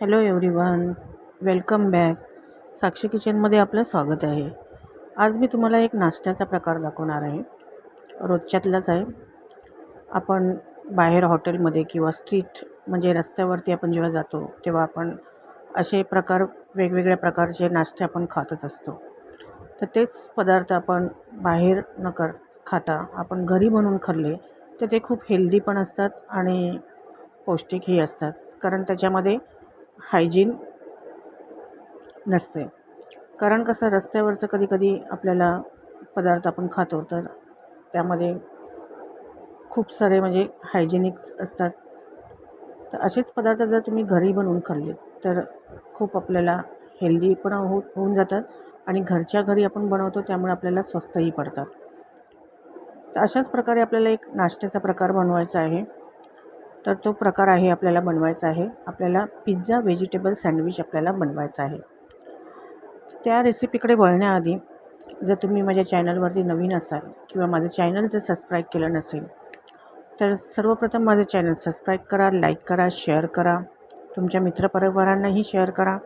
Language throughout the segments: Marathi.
Hello everyone welcome back. Sakshi किचनमध्ये आपलं स्वागत आहे. आज मी तुम्हाला एक नाश्त्याचा प्रकार दाखवणार आहे. रोजच्यातलाच आहे. आपण बाहेर हॉटेलमध्ये किंवा स्ट्रीट म्हणजे रस्त्यावरती आपण जेव्हा जातो तेव्हा आपण असे प्रकार वेगवेगळ्या प्रकारचे नाश्ते आपण खातच असतो. तर तेच पदार्थ आपण बाहेर न कर खाता आपण घरी बनवून खाल्ले तर ते खूप हेल्दी पण असतात आणि पौष्टिकही असतात. कारण त्याच्यामध्ये हायजीन नसते. कारण कसं रस्त्यावरचं कधी कधी आपल्याला पदार्थ आपण खातो तर त्यामध्ये खूप सारे म्हणजे हायजेनिक्स असतात. तर असेच पदार्थ जर तुम्ही घरी बनवून खाल्ले तर खूप आपल्याला हेल्दी पण हो होऊन जातात आणि घरच्या घरी आपण बनवतो त्यामुळे आपल्याला स्वस्तही पडतात. तर अशाच प्रकारे आपल्याला एक नाश्त्याचा प्रकार बनवायचा आहे. तर तो प्रकार आहे आपल्याला बनवायचा आहे. आपल्याला पिझ्झा व्हेजिटेबल सँडविच आपल्याला बनवायचा आहे. त्या रेसिपीकडे वळण्याआधी जर तुम्ही माझ्या चॅनलवरती नवीन असाल किंवा माझं चॅनल जर सबस्क्राईब केलं नसेल तर सर्वप्रथम माझं चॅनल सबस्क्राईब करा लाईक करा शेअर करा. तुमच्या मित्रपरिवारांनाही शेअर करा.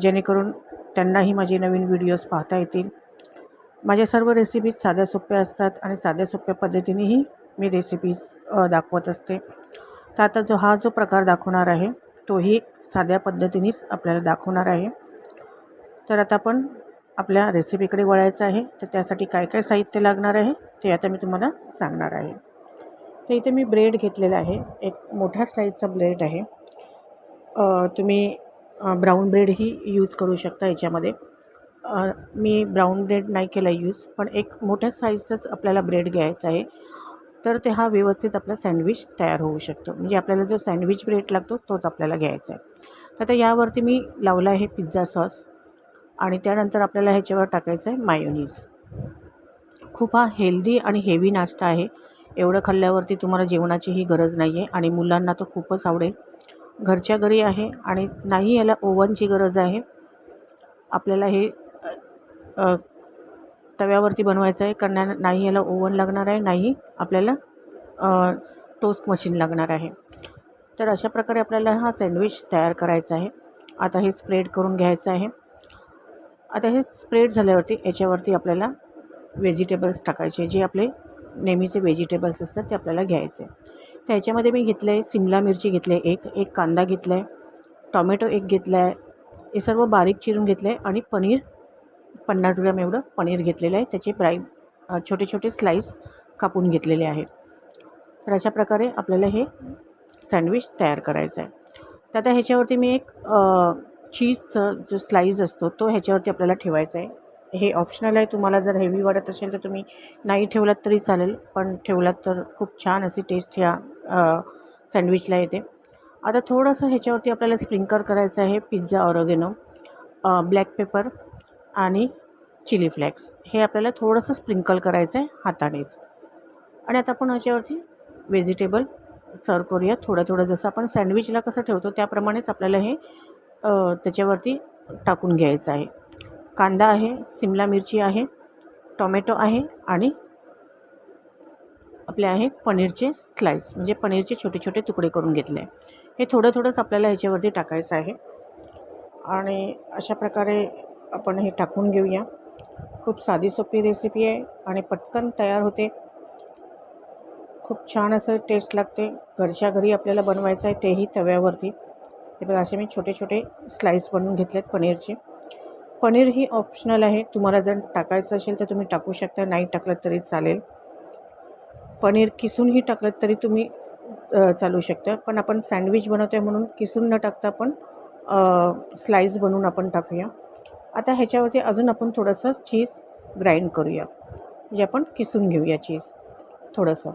जेणेकरून त्यांनाही माझे नवीन व्हिडिओज पाहता येतील. माझ्या सर्व रेसिपीज साध्या सोप्या असतात आणि साध्या सोप्या पद्धतीनेही मी रेसिपीज दाखवत असते. तर आता जो हा जो प्रकार दाखवणार आहे तोही साध्या पद्धतीनेच आपल्याला दाखवणार आहे. तर आता आपण आपल्या रेसिपीकडे वळायचं आहे. तर त्यासाठी काय काय साहित्य लागणार आहे ते आता मी तुम्हाला सांगणार आहे. तर इथे मी ब्रेड घेतलेला आहे. एक मोठ्या स्लाईजचा ब्रेड आहे. तुम्ही ब्राऊन ब्रेडही यूज करू शकता याच्यामध्ये. मी ब्राऊन ब्रेड नाही केला यूज पण एक मोठ्या साईजचाच आपल्याला ब्रेड घ्यायचा आहे. तर ते हा व्यवस्थित आपला सँडविच तयार होऊ शकतो. म्हणजे आपल्याला जो सँडविच ब्रेड लागतो तोच आपल्याला घ्यायचा आहे. तर आता यावरती मी लावला आहे पिझ्झा सॉस आणि त्यानंतर आपल्याला ह्याच्यावर टाकायचं आहे मायोनीज. खूप हा हेल्दी आणि हेवी नाश्ता आहे. एवढं खाल्ल्यावरती तुम्हाला जेवणाचीही गरज नाही आहे आणि मुलांना तर खूपच आवडेल. घरच्या घरी आहे आणि नाही याला ओव्हनची गरज आहे. आपल्याला हे तव्यावरती बनवायचं आहे. कारण नाही याला ओव्हन लागणार आहे नाही आपल्याला टोस्ट मशीन लागणार आहे. तर अशा प्रकारे आपल्याला हा सँडविच तयार करायचा आहे. आता हे स्प्रेड करून घ्यायचं आहे. आता हे स्प्रेड झाल्यावरती याच्यावरती आपल्याला व्हेजिटेबल्स टाकायचे जे आपले नेहमीचे व्हेजिटेबल्स असतात ते आपल्याला घ्यायचे. तर ह्याच्यामध्ये मी घेतलं आहे सिमला मिरची घेतली आहे एक एक कांदा घेतला आहे टॉमॅटो एक घेतला आहे हे सर्व बारीक चिरून घेतलं आहे आणि पनीर पन्नास ग्रॅम एवढं पनीर घेतलेलं आहे. त्याचे प्राय छोटे छोटे स्लाईस कापून घेतलेले आहेत. तर अशा प्रकारे आपल्याला हे सँडविच तयार करायचं आहे. तर आता ह्याच्यावरती मी एक चीजचं जो स्लाईस असतो तो ह्याच्यावरती आपल्याला ठेवायचा आहे. हे ऑप्शनल आहे. तुम्हाला जर हेवी वाटत असेल तर तुम्ही नाही ठेवलात तरी चालेल पण ठेवलात तर खूप छान अशी टेस्ट ह्या सँडविचला येते. आता थोडंसं ह्याच्यावरती आपल्याला स्प्रिंकर करायचं आहे. पिझ्झा ऑरोगेनो ब्लॅक पेपर आणि चिली फ्लेक्स. हे आपल्याला थोडंसं स्प्रिंकल करायचं आहे हातानेच. आणि आता आपण ह्याच्यावरती व्हेजिटेबल सर्व करूया. थोडं थोडं जसं आपण सँडविचला कसं ठेवतो त्याप्रमाणेच आपल्याला हे त्याच्यावरती टाकून घ्यायचं आहे. कांदा आहे सिमला मिरची आहे टोमॅटो आहे आणि आपले आहे पनीरचे स्लाईस म्हणजे पनीरचे छोटे छोटे तुकडे करून घेतले. हे थोडं थोडंच आपल्याला ह्याच्यावरती टाकायचं आहे. आणि अशा प्रकारे आपण हे टाकून घेऊया. खूप साधी सोपी रेसिपी आहे आणि पटकन तयार होते. खूप छान असं टेस्ट लागते. घरच्या घरी आपल्याला बनवायचं आहे तेही तव्यावरती. हे बघा असे मी छोटे छोटे स्लाईस बनवून घेतले आहेत पनीरचे. पनीर ही ऑप्शनल आहे. तुम्हाला जर टाकायचं असेल तर तुम्ही टाकू शकता. नाही टाकलं तरी चालेल. पनीर किसूनही टाकलं तरी तुम्ही चालू शकता. पण आपण सँडविच बनवतो आहे म्हणून किसून न टाकता आपण स्लाईस बनवून आपण टाकूया. आता ह्याच्यावरती अजून आपण थोडंसं चीज ग्राइंड करूया. म्हणजे आपण किसून घेऊया चीज. थोडंसं.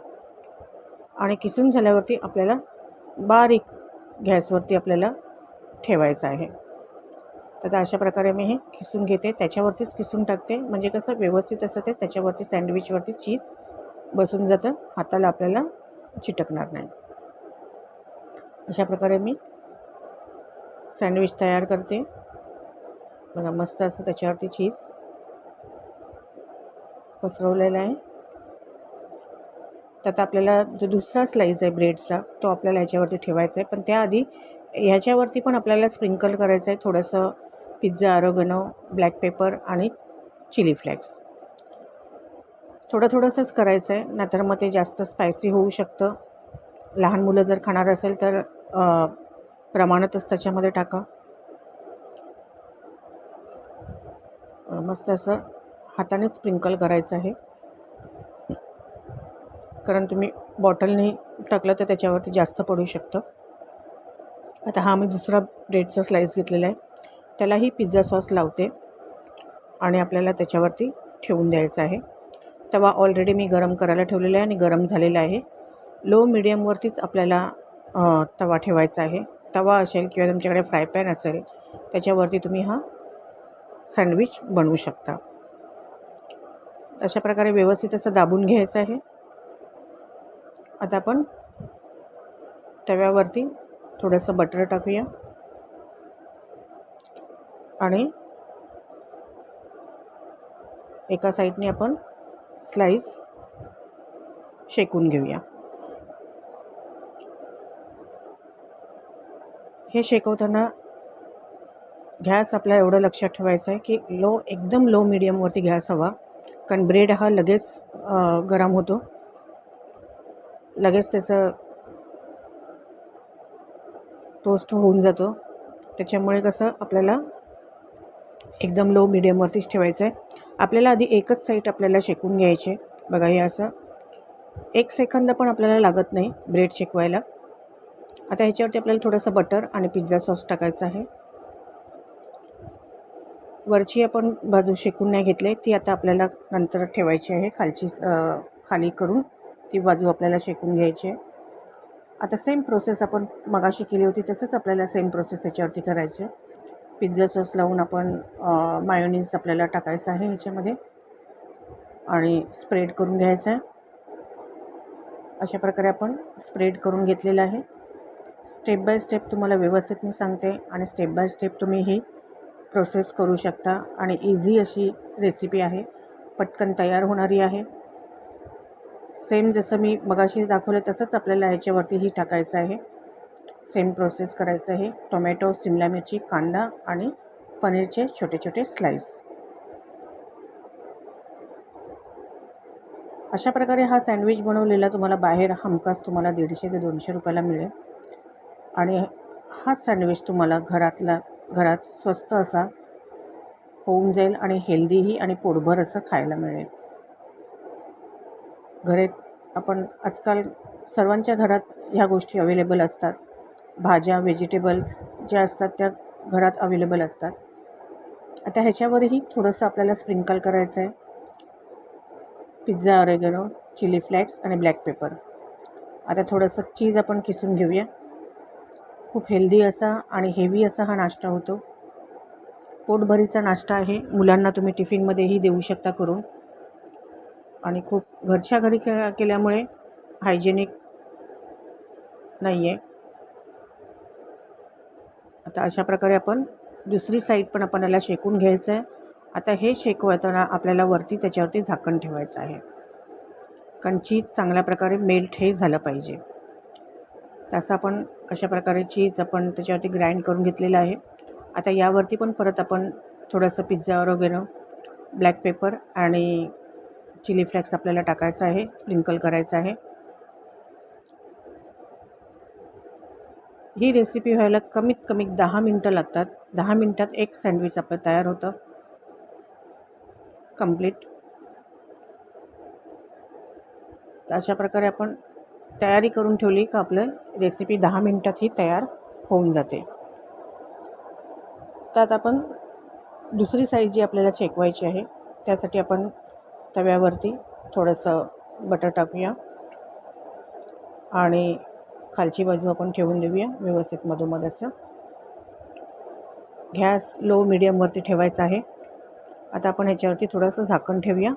आणि किसून झाल्यावरती आपल्याला बारीक गॅसवरती आपल्याला ठेवायचं आहे. तर अशा प्रकारे मी हे किसून घेते. त्याच्यावरतीच किसून टाकते. म्हणजे कसं व्यवस्थित असं ते त्याच्यावरती सँडविचवरती चीज बसून जातं. हाताला आपल्याला चिटकणार नाही. अशा प्रकारे मी सँडविच तयार करते. बघा मस्त असं त्याच्यावरती चीज पसरवलेला आहे. तर आता आपल्याला जो दुसरा स्लाईस आहे ब्रेडचा तो आपल्याला ह्याच्यावरती ठेवायचा आहे. पण त्याआधी ह्याच्यावरती पण आपल्याला स्प्रिंकल करायचं आहे थोडंसं पिझ्झा अरोगनो ब्लॅक पेपर आणि चिली फ्लेक्स थोडं थोडंसंच करायचं आहे नाहीतर मग ते जास्त स्पायसी होऊ शकतं. लहान मुलं जर खाणार असेल तर प्रमाणातच त्याच्यामध्ये टाका. मस्त असं हाताने स्प्रिंकल करायचं आहे. कारण तुम्ही बॉटलने टाकलं तर त्याच्यावरती जास्त पडू शकतं. आता हा मी दुसरा ब्रेडचा स्लाईस घेतलेला आहे. त्यालाही पिझ्झा सॉस लावते आणि आपल्याला त्याच्यावरती ठेवून द्यायचं आहे. तवा ऑलरेडी मी गरम करायला ठेवलेला आहे आणि गरम झालेला आहे. लो मिडियमवरतीच आपल्याला तवा ठेवायचा आहे. तवा असेल किंवा तुमच्याकडे फ्राय पॅन असेल त्याच्यावरती तुम्ही हा सँडविच बनवू शकता. अशा प्रकारे व्यवस्थित असं दाबून घ्यायचं आहे. आता आपण तव्यावरती थोडंसं बटर टाकूया. आणि एका साईडने आपण स्लाईस शेकून घेऊया. हे शेकवताना गॅस आपला एवढं लक्षात ठेवायचं आहे की लो एकदम लो मिडियमवरती गॅस हवा. कारण ब्रेड हा लगेच गरम होतो. लगेच त्याचं टोस्ट होऊन जातो. त्याच्यामुळे कसं आपल्याला एकदम लो मिडियमवरतीच ठेवायचं आहे. आपल्याला आधी एकच साईड आपल्याला शेकून घ्यायचे बघा हे असं एक सेकंद पण आपल्याला लागत नाही ब्रेड शेकवायला. आता ह्याच्यावरती आपल्याला थोडंसं बटर आणि पिझ्झा सॉस टाकायचं आहे. वरची आपण बाजू शेकून नाही घेतली ती आता आपल्याला नंतर ठेवायची आहे. खालची खाली करून ती बाजू आपल्याला शेकून घ्यायची आहे. आता सेम प्रोसेस आपण मगाशी केली होती तसंच आपल्याला सेम प्रोसेस ह्याच्यावरती करायची आहे. पिझ्झा सॉस लावून आपण मायोनीज आपल्याला टाकायचं आहे ह्याच्यामध्ये आणि स्प्रेड करून घ्यायचं आहे. अशा प्रकारे आपण स्प्रेड करून घेतलेलं आहे. स्टेप बाय स्टेप तुम्हाला व्यवस्थित मी सांगते आणि स्टेप बाय स्टेप तुम्ही ही प्रोसेस करू शकता आणि इझी अशी रेसिपी आहे. पटकन तयार होणारी आहे. सेम जसं मी मगाशी दाखवलं तसंच आपल्याला ह्याच्यावरतीही टाकायचं आहे. सेम प्रोसेस करायचं आहे. टोमॅटो शिमला मिरची कांदा आणि पनीरचे छोटे छोटे स्लाईस अशा प्रकारे हा सँडविच बनवलेला तुम्हाला बाहेर हमखास तुम्हाला दीडशे ते दोनशे रुपयाला मिळेल. आणि हा सँडविच तुम्हाला घरातला घरात स्वस्त असा होऊन जाईल आणि हेल्दीही आणि पोटभर असं खायला मिळेल. घरे आपण आजकाल सर्वांच्या घरात ह्या गोष्टी अवेलेबल असतात. भाज्या व्हेजिटेबल्स ज्या असतात त्या घरात अवेलेबल असतात. आता ह्याच्यावरही थोडंसं आपल्याला स्प्रिंकल करायचं आहे. पिझ्झा ऑरेगनो चिली फ्लेक्स आणि ब्लॅक पेपर आता थोडंसं चीज आपण किसून घेऊया. खूप हेल्दी असा आणि हेवी असा हा नाश्ता होतो. पोटभरीचा नाश्ता आहे. मुलांना तुम्ही टिफिनमध्येही देऊ शकता करून. आणि खूप घरच्या घरी के केल्यामुळे हायजेनिक नाही आहे आता अशा प्रकारे आपण दुसरी साईड पण आपण याला शेकून घ्यायचं आहे आता हे शेकवताना आपल्याला वरती त्याच्यावरती झाकण ठेवायचं आहे. कारण चीज चांगल्या प्रकारे मेल्ट हे झालं पाहिजे. तसं आपण अशा प्रकारे चीज आपण त्याच्यावरती ग्राइंड करून घेतलेलं आहे. आता यावरती पण परत आपण थोडंसं पिझ्झावर वगैरे ब्लॅक पेपर आणि चिली फ्लेक्स आपल्याला टाकायचं आहे स्प्रिंकल करायचं आहे. ही रेसिपी व्हायला कमीत कमी दहा मिनटं लागतात. दहा मिनटात एक सँडविच आपलं तयार होतं. कंप्लीट तर अशा प्रकारे आपण तयारी करून ठेवली का आपलं रेसिपी दहा मिनटात ही तयार होऊन जाते. त्यात आपण दुसरी साईज जी आपल्याला शेकवायची आहे त्यासाठी आपण तव्यावरती थोडंसं बटर टाकूया. आणि खालची बाजू आपण ठेवून देऊया व्यवस्थित मधोमध असं गॅस लो मिडियमवरती ठेवायचा आहे. आता आपण ह्याच्यावरती थोडंसं झाकण ठेवूया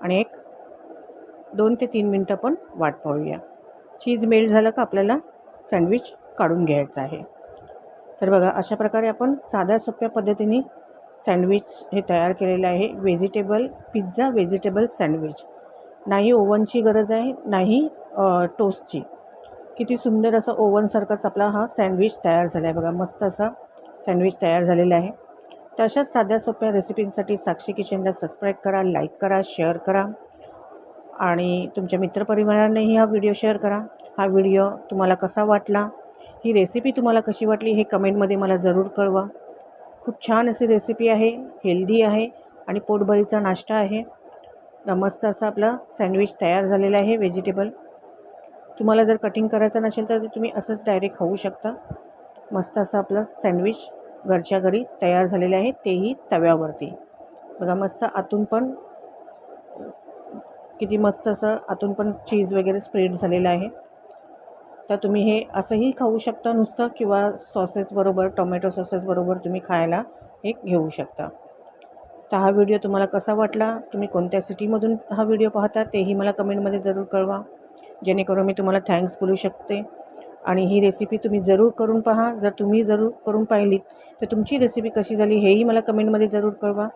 आणि एक दोन ते तीन मिनटं पण वाट पाहूया. चीज मेल्ट झालं का आपल्याला सँडविच काढून घ्यायचं आहे. तर बघा अशा प्रकारे आपण साध्या सोप्या पद्धतीने सँडविच हे तयार केलेलं आहे. Vegetable pizza vegetable sandwich. नाही ओव्हनची गरज आहे नाही टोस्टची. किती सुंदर असं ओव्हनसारखाच आपला हा सँडविच तयार झाला आहे. बघा मस्त असा सँडविच तयार झालेला आहे. तर अशाच साध्या सोप्या रेसिपींसाठी साक्षी किचनला सबस्क्राईब करा लाईक करा शेअर करा. आणि तुमच्या मित्रपरिवारांनाही हा व्हिडिओ शेअर करा. हा व्हिडिओ तुम्हाला कसा वाटला? ही रेसिपी तुम्हाला कशी वाटली हे कमेंटमध्ये मला जरूर कळवा. खूप छान अशी रेसिपी आहे हेल्दी आहे आणि पोटभरीचा नाश्ता आहे. मस्त असा आपला सँडविच तयार झालेला आहे व्हेजिटेबल. तुम्हाला जर कटिंग करायचं नसेल तर तुम्ही असंच डायरेक्ट खाऊ शकता. मस्त असं आपलं सँडविच घरच्या घरी तयार झालेले आहे तेही तव्यावरती. बघा मस्त आतून पण किती मस्त असं आतून पण चीज वगैरे स्प्रेड झालेलं आहे. तर तुम्ही हे असंही खाऊ शकता नुसतं किंवा सॉसेसबरोबर टोमॅटो सॉसेसबरोबर तुम्ही खायला हे घेऊ शकता. तर हा व्हिडिओ तुम्हाला कसा वाटला? तुम्ही कोणत्या सिटीमधून हा व्हिडिओ पाहता तेही मला कमेंटमध्ये जरूर कळवा. जेणेकरून मी तुम्हाला थँक्स बोलू शकते. आणि ही रेसिपी तुम्ही जरूर करून पहा. जर तुम्ही जरूर करून पाहिलीत तर तुमची रेसिपी कशी झाली हेही मला कमेंटमध्ये जरूर कळवा.